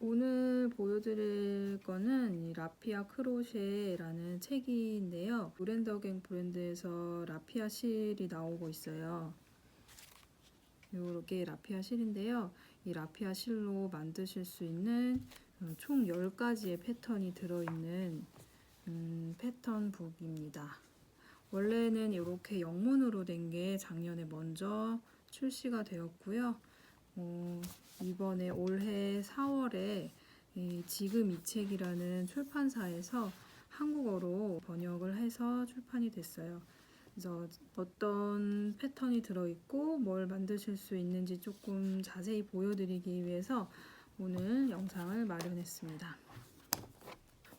오늘 보여드릴 거는 이 라피아 크로셰라는 책인데요. 브랜더갱 브랜드에서 라피아 실이 나오고 있어요. 이렇게 라피아 실인데요. 이 라피아 실로 만드실 수 있는 어, 총 10가지의 패턴이 들어있는 음, 패턴 북입니다. 원래는 이렇게 영문으로 된 게 작년에 먼저 출시가 되었고요. 어, 이번에 올해 4월에 이 지금 이 책이라는 출판사에서 한국어로 번역을 해서 출판이 됐어요. 그래서 어떤 패턴이 들어있고 뭘 만드실 수 있는지 조금 자세히 보여드리기 위해서 오늘 영상을 마련했습니다.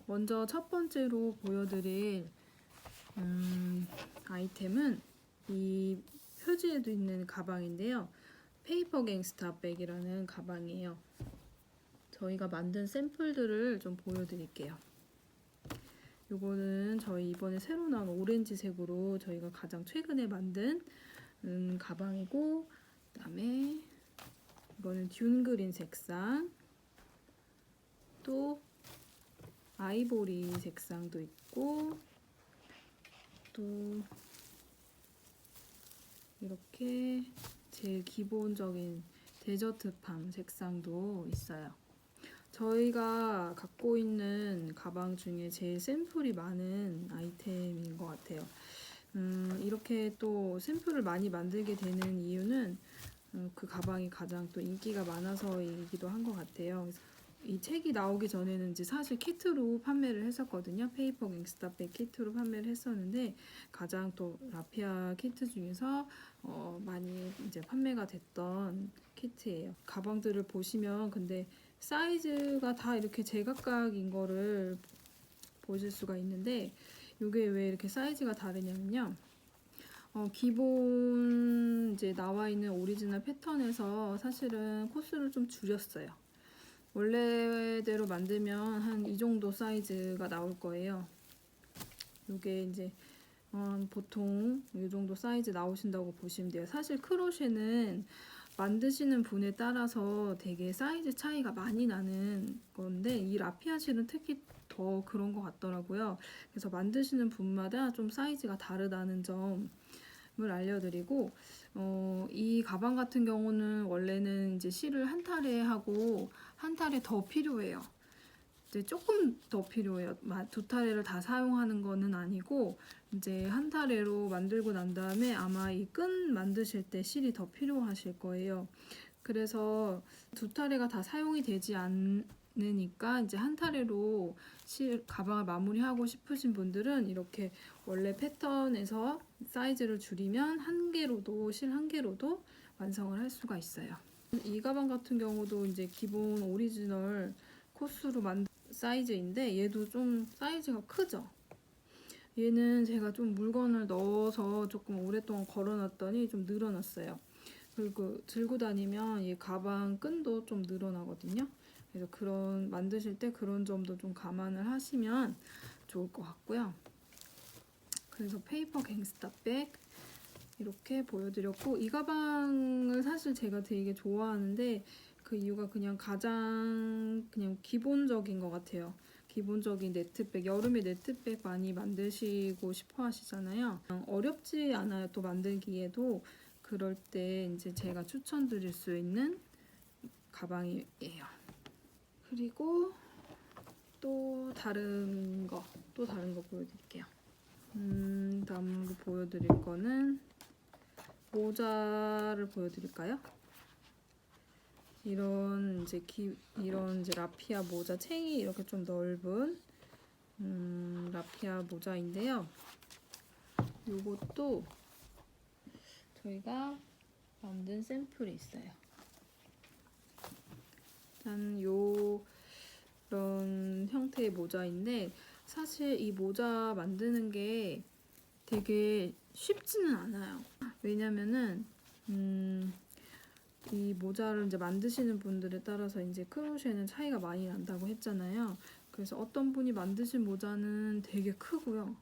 먼저 첫 번째로 보여드릴 음, 아이템은 이 표지에도 있는 가방인데요. 페이퍼 갱스타 백이라는 가방이에요. 저희가 만든 샘플들을 좀 보여드릴게요. 요거는 저희 이번에 새로 나온 오렌지색으로 저희가 가장 최근에 만든 음, 가방이고 그다음에 이거는 듄 그린 색상 또 아이보리 색상도 있고 또 이렇게 제일 기본적인 데저트팜 색상도 있어요. 저희가 갖고 있는 가방 중에 제일 샘플이 많은 아이템인 것 같아요. 음, 이렇게 또 샘플을 많이 만들게 되는 이유는 음, 그 가방이 가장 또 인기가 많아서이기도 한 것 같아요. 이 책이 나오기 전에는 이제 사실 키트로 판매를 했었거든요. 페이퍼 갱스타백 키트로 판매를 했었는데 가장 또 라피아 키트 중에서 어, 많이 이제 판매가 됐던 키트예요. 가방들을 보시면 근데 사이즈가 다 이렇게 제각각인 거를 보실 수가 있는데 이게 왜 이렇게 사이즈가 다르냐면요. 어, 기본 이제 나와 있는 오리지널 패턴에서 사실은 코스를 좀 줄였어요. 원래대로 만들면 한 이 정도 사이즈가 나올 거예요. 이게 이제 어, 보통 이 정도 사이즈 나오신다고 보시면 돼요. 사실 크로셰는 만드시는 분에 따라서 되게 사이즈 차이가 많이 나는 건데 이 라피아 실은 특히 더 그런 것 같더라고요. 그래서 만드시는 분마다 좀 사이즈가 다르다는 점을 알려드리고 어, 이 가방 같은 경우는 원래는 이제 실을 한 탈에 하고 한 탈에 더 필요해요. 이제 조금 더 필요해요. 두 타래를 다 사용하는 거는 아니고 이제 한 타래로 만들고 난 다음에 아마 이 끈 만드실 때 실이 더 필요하실 거예요. 그래서 두 타래가 다 사용이 되지 않 으니까 이제 한 타래로 실 가방을 마무리하고 싶으신 분들은 이렇게 원래 패턴에서 사이즈를 줄이면 한 개로도 실 한 개로도 완성을 할 수가 있어요. 이 가방 같은 경우도 이제 기본 오리지널 코스로 만든 사이즈인데 얘도 좀 사이즈가 크죠. 얘는 제가 좀 물건을 넣어서 조금 오랫동안 걸어놨더니 좀 늘어났어요. 그리고 들고 다니면 이 가방 끈도 좀 늘어나거든요. 그래서 그런 만드실 때 그런 점도 좀 감안을 하시면 좋을 것 같고요. 그래서 페이퍼 갱스타백 이렇게 보여드렸고 이 가방을 사실 제가 되게 좋아하는데 그 이유가 그냥 가장 그냥 기본적인 것 같아요. 기본적인 네트백, 여름에 네트백 많이 만드시고 싶어 하시잖아요. 어렵지 않아요. 또 만들기에도 그럴 때 이제 제가 추천드릴 수 있는 가방이에요. 그리고 또 다른 거, 또 다른 거 보여드릴게요. 음, 다음으로 보여드릴 거는 모자를 보여드릴까요? 이런 이제 기, 이런 이제 라피아 모자 챙이 이렇게 좀 넓은 음, 라피아 모자인데요. 요것도 저희가 만든 샘플이 있어요. 일단 요 이런 형태의 모자인데 사실 이 모자 만드는 게 되게 쉽지는 않아요. 왜냐면은 음, 이 모자를 이제 만드시는 분들에 따라서 이제 크로셰는 차이가 많이 난다고 했잖아요. 그래서 어떤 분이 만드신 모자는 되게 크고요.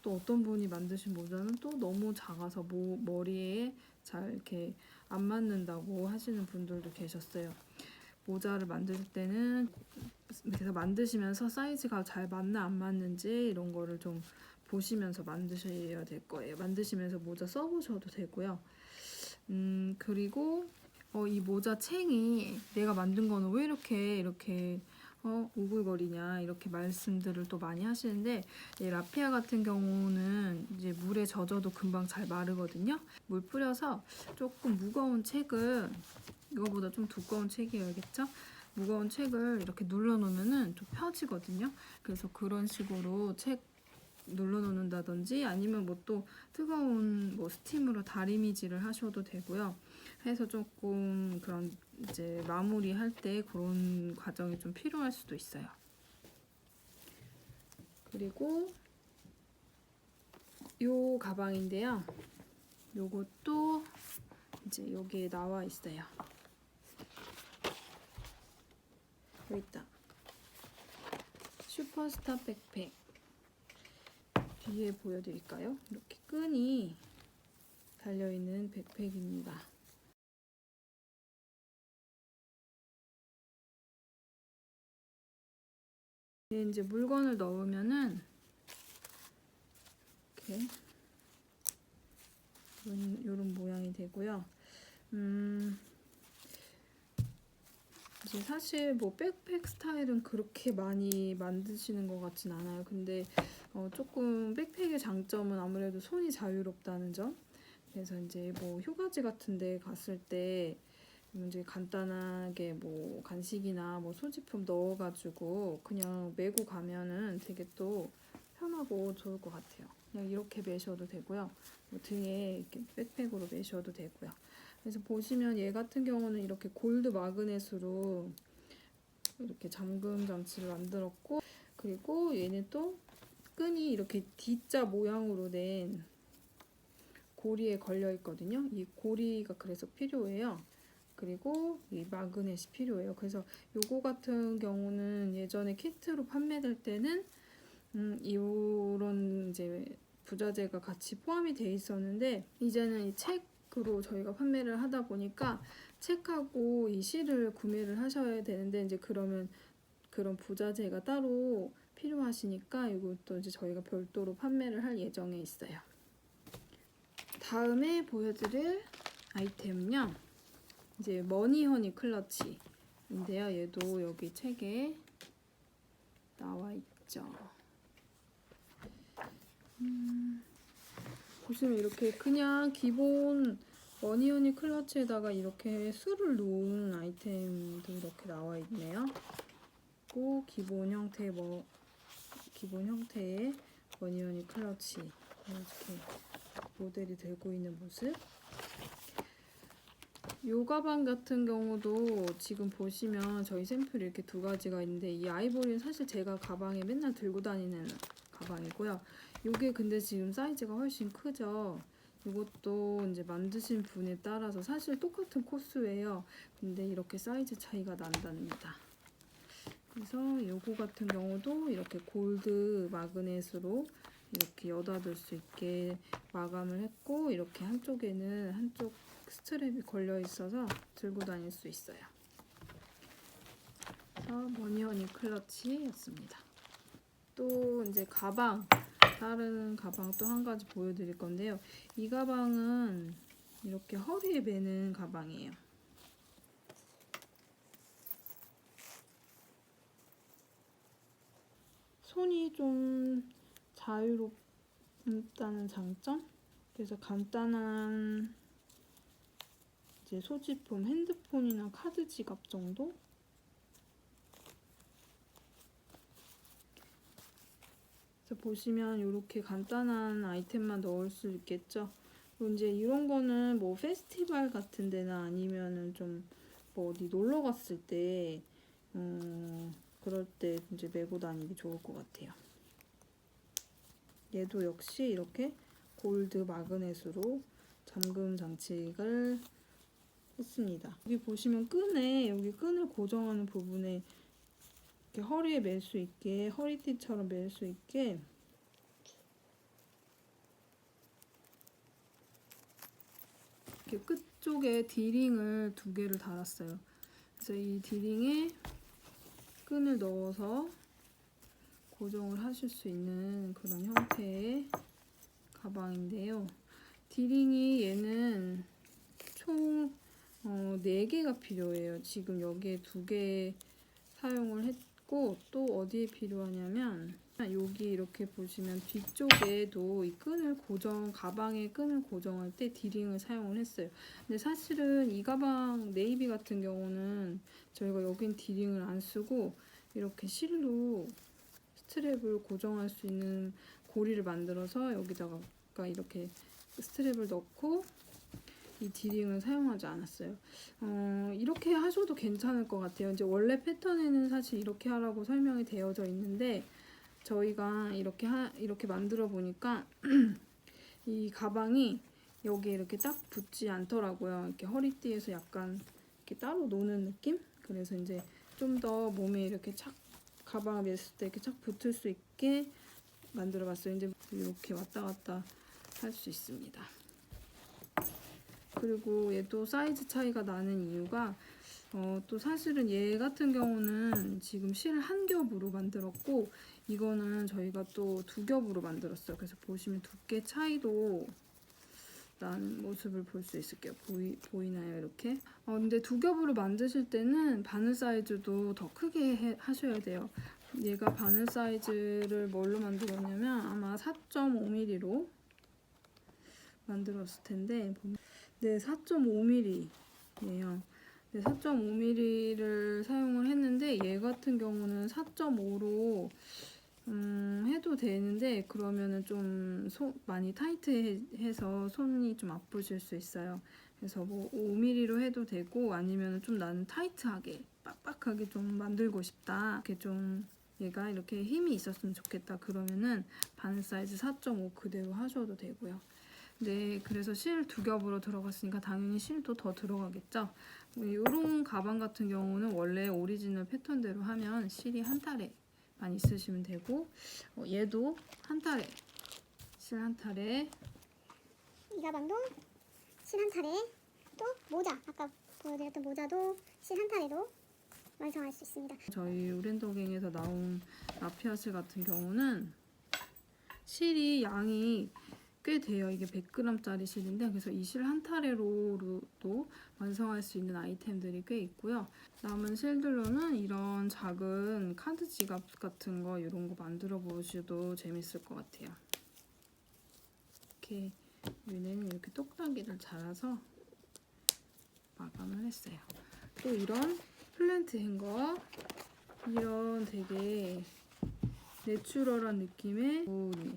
또 어떤 분이 만드신 모자는 또 너무 작아서 모, 머리에 잘 이렇게 안 맞는다고 하시는 분들도 계셨어요. 모자를 만들 때는 그래서 만드시면서 사이즈가 잘 맞나 안 맞는지 이런 거를 좀 보시면서 만드셔야 될 거예요. 만드시면서 모자 써보셔도 되고요. 음 그리고 어, 이 모자 챙이 내가 만든 거는 왜 이렇게 이렇게 어, 오글거리냐 이렇게 말씀들을 또 많이 하시는데 이 라피아 같은 경우는 이제 물에 젖어도 금방 잘 마르거든요. 물 뿌려서 조금 무거운 책을 이거보다 좀 두꺼운 책이어야겠죠? 무거운 책을 이렇게 눌러 놓으면은 좀 펴지거든요. 그래서 그런 식으로 책 눌러 놓는다든지 아니면 뭐 또 뜨거운 뭐 스팀으로 다리미질을 하셔도 되고요. 해서 조금 그런 이제 마무리할 때 그런 과정이 좀 필요할 수도 있어요. 그리고 요 가방인데요. 요것도 이제 여기에 나와 있어요. 여기 있다. 슈퍼스타 백팩. 뒤에 보여드릴까요? 이렇게 끈이 달려있는 백팩입니다. 이제 물건을 넣으면은 이렇게 이런, 이런 모양이 되고요. 음, 이제 사실 뭐 백팩 스타일은 그렇게 많이 만드시는 것 같진 않아요. 근데 어, 조금 백팩의 장점은 아무래도 손이 자유롭다는 점. 그래서 이제 뭐 휴가지 같은 데 갔을 때 이제 간단하게 뭐 간식이나 뭐 소지품 넣어가지고 그냥 메고 가면은 되게 또 편하고 좋을 것 같아요. 그냥 이렇게 매셔도 되고요. 뭐 등에 이렇게 백팩으로 매셔도 되고요. 그래서 보시면 얘 같은 경우는 이렇게 골드 마그넷으로 이렇게 잠금 장치를 만들었고 그리고 얘는 또 끈이 이렇게 D자 모양으로 된 고리에 걸려 있거든요. 이 고리가 그래서 필요해요. 그리고 이 마그넷이 필요해요. 그래서 요거 같은 경우는 예전에 키트로 판매될 때는 음, 이런 이제 부자재가 같이 포함이 돼 있었는데 이제는 이 책 으로 저희가 판매를 하다 보니까 책하고 이 실을 구매를 하셔야 되는데 이제 그러면 그런 부자재가 따로 필요하시니까 이것도 이제 저희가 별도로 판매를 할 예정에 있어요. 다음에 보여드릴 아이템은요. 이제 머니허니 클러치인데요. 얘도 여기 책에 나와 있죠. 음, 보시면 이렇게 그냥 기본 머니허니 클러치에다가 이렇게 술을 놓은 아이템도 이렇게 나와 있네요. 그리고 기본 형태 뭐 기본 형태의 머니허니 클러치 이렇게 모델이 들고 있는 모습. 요 가방 같은 경우도 지금 보시면 저희 샘플이 이렇게 두 가지가 있는데 이 아이보리는 사실 제가 가방에 맨날 들고 다니는 가방이고요. 요게 근데 지금 사이즈가 훨씬 크죠. 이것도 이제 만드신 분에 따라서 사실 똑같은 코스예요. 근데 이렇게 사이즈 차이가 난답니다. 그래서 요거 같은 경우도 이렇게 골드 마그넷으로 이렇게 여닫을 수 있게 마감을 했고 이렇게 한쪽에는 한쪽 스트랩이 걸려 있어서 들고 다닐 수 있어요. 그래서 머니허니 클러치였습니다. 또 이제 가방 다른 가방 또 한 가지 보여드릴 건데요. 이 가방은 이렇게 허리에 매는 가방이에요. 손이 좀 자유롭다는 장점? 그래서 간단한 이제 소지품, 핸드폰이나 카드 지갑 정도? 그래서 보시면 이렇게 간단한 아이템만 넣을 수 있겠죠. 이제 이런 거는 뭐 페스티벌 같은 데나 아니면은 좀 뭐 어디 놀러 갔을 때, 음, 그럴 때 이제 메고 다니기 좋을 것 같아요. 얘도 역시 이렇게 골드 마그넷으로 잠금 장치를 했습니다. 여기 보시면 끈에 여기 끈을 고정하는 부분에 이렇게 허리에 멜 수 있게 허리띠처럼 멜 수 있게 이렇게 끝쪽에 디링을 두 개를 달았어요. 그래서 이 디링에 끈을 넣어서 고정을 하실 수 있는 그런 형태의 가방인데요. 디링이 얘는 총 어, 4개가 필요해요. 지금 여기에 2개 사용을 했 고 또 어디에 필요하냐면 여기 이렇게 보시면 뒤쪽에도 이 끈을 고정 가방에 끈을 고정할 때 디링을 사용을 했어요. 근데 사실은 이 가방 네이비 같은 경우는 저희가 여긴 디링을 안 쓰고 이렇게 실로 스트랩을 고정할 수 있는 고리를 만들어서 여기다가 이렇게 스트랩을 넣고 이 디링을 사용하지 않았어요. 어, 이렇게 하셔도 괜찮을 것 같아요. 이제 원래 패턴에는 사실 이렇게 하라고 설명이 되어져 있는데 저희가 이렇게 하, 이렇게 만들어 보니까 이 가방이 여기에 이렇게 딱 붙지 않더라고요. 이렇게 허리띠에서 약간 이렇게 따로 노는 느낌? 그래서 이제 좀 더 몸에 이렇게 착 가방을 맸을 때 이렇게 착 붙을 수 있게 만들어 봤어요. 이제 이렇게 왔다 갔다 할 수 있습니다. 그리고 얘도 사이즈 차이가 나는 이유가 어, 또 사실은 얘 같은 경우는 지금 실 한 겹으로 만들었고 이거는 저희가 또 두 겹으로 만들었어요. 그래서 보시면 두께 차이도 나는 모습을 볼 수 있을게요. 보이, 보이나요? 이렇게? 어, 근데 두 겹으로 만드실 때는 바늘 사이즈도 더 크게 해, 하셔야 돼요. 얘가 바늘 사이즈를 뭘로 만들었냐면 아마 4.5mm로 만들었을 텐데 네, 4.5mm예요. 네, 4.5mm를 사용을 했는데 얘 같은 경우는 4.5로 음, 해도 되는데 그러면은 좀 소, 많이 타이트해서 손이 좀 아프실 수 있어요. 그래서 뭐 5mm로 해도 되고 아니면 좀 나는 타이트하게 빡빡하게 좀 만들고 싶다. 이렇게 좀 얘가 이렇게 힘이 있었으면 좋겠다. 그러면은 바늘 사이즈 4.5 그대로 하셔도 되고요. 네, 그래서 실 두 겹으로 들어갔으니까 당연히 실도 더 들어가겠죠. 이런 가방 같은 경우는 원래 오리지널 패턴대로 하면 실이 한 타래만 있으시면 되고 어, 얘도 한 타래, 실한 타래. 이 가방도 실한 타래 또 모자 아까 보여드렸던 모자도 실한 타래로 완성할 수 있습니다. 저희 우렌도갱에서 나온 라피아실 같은 경우는 실이 양이 꽤 돼요. 이게 100g짜리 실인데 그래서 이 실 한 타래로도 완성할 수 있는 아이템들이 꽤 있고요. 남은 실들로는 이런 작은 카드 지갑 같은 거 이런 거 만들어 보셔도 재밌을 것 같아요. 이렇게 위에는 이렇게 똑딱이를 잘라서 마감을 했어요. 또 이런 플랜트 행거 이런 되게 내추럴한 느낌의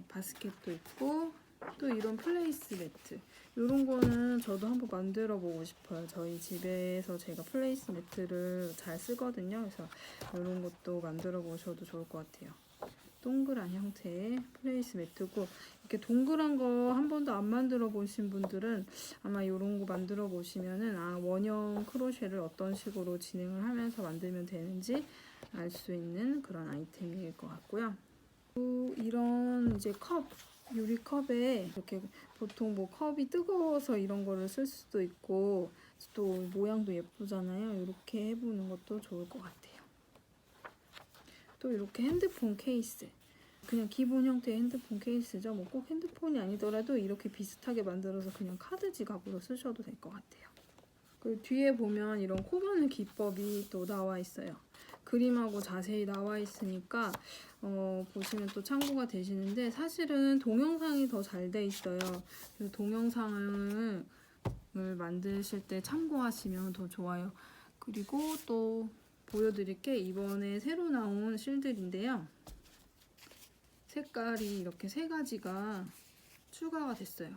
바스켓도 있고 또 이런 플레이스 매트. 이런 거는 저도 한번 만들어 보고 싶어요. 저희 집에서 제가 플레이스 매트를 잘 쓰거든요. 그래서 이런 것도 만들어 보셔도 좋을 것 같아요. 동그란 형태의 플레이스 매트고 이렇게 동그란 거 한 번도 안 만들어 보신 분들은 아마 이런 거 만들어 보시면은 아 원형 크로셰를 어떤 식으로 진행을 하면서 만들면 되는지 알 수 있는 그런 아이템일 것 같고요. 또 이런 이제 컵 유리 컵에 이렇게 보통 뭐 컵이 뜨거워서 이런 거를 쓸 수도 있고 또 모양도 예쁘잖아요. 이렇게 해보는 것도 좋을 것 같아요. 또 이렇게 핸드폰 케이스. 그냥 기본 형태의 핸드폰 케이스죠. 뭐 꼭 핸드폰이 아니더라도 이렇게 비슷하게 만들어서 그냥 카드 지갑으로 쓰셔도 될 것 같아요. 그 뒤에 보면 이런 코바늘 기법이 또 나와 있어요. 그림하고 자세히 나와 있으니까 어, 보시면 또 참고가 되시는데 사실은 동영상이 더 잘 돼 있어요. 그래서 동영상을 만드실 때 참고하시면 더 좋아요. 그리고 또 보여드릴 게 이번에 새로 나온 실들인데요. 색깔이 이렇게 세 가지가 추가가 됐어요.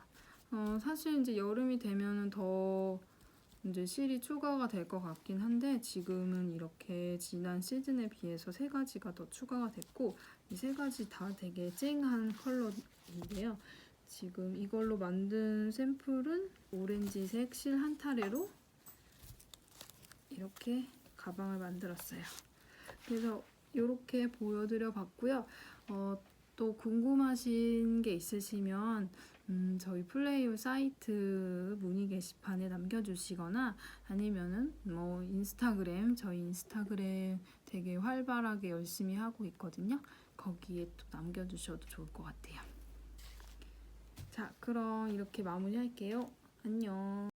어, 사실 이제 여름이 되면은 더 이제 실이 추가가 될 것 같긴 한데 지금은 이렇게 지난 시즌에 비해서 세 가지가 더 추가가 됐고 이 세 가지 다 되게 쨍한 컬러인데요. 지금 이걸로 만든 샘플은 오렌지색 실 한 타래로 이렇게 가방을 만들었어요. 그래서 이렇게 보여드려 봤고요. 어, 또 궁금하신 게 있으시면 음, 저희 플레이오 사이트 문의 게시판에 남겨주시거나 아니면은 뭐 인스타그램 저희 인스타그램 되게 활발하게 열심히 하고 있거든요. 거기에 또 남겨주셔도 좋을 것 같아요. 자, 그럼 이렇게 마무리할게요. 안녕.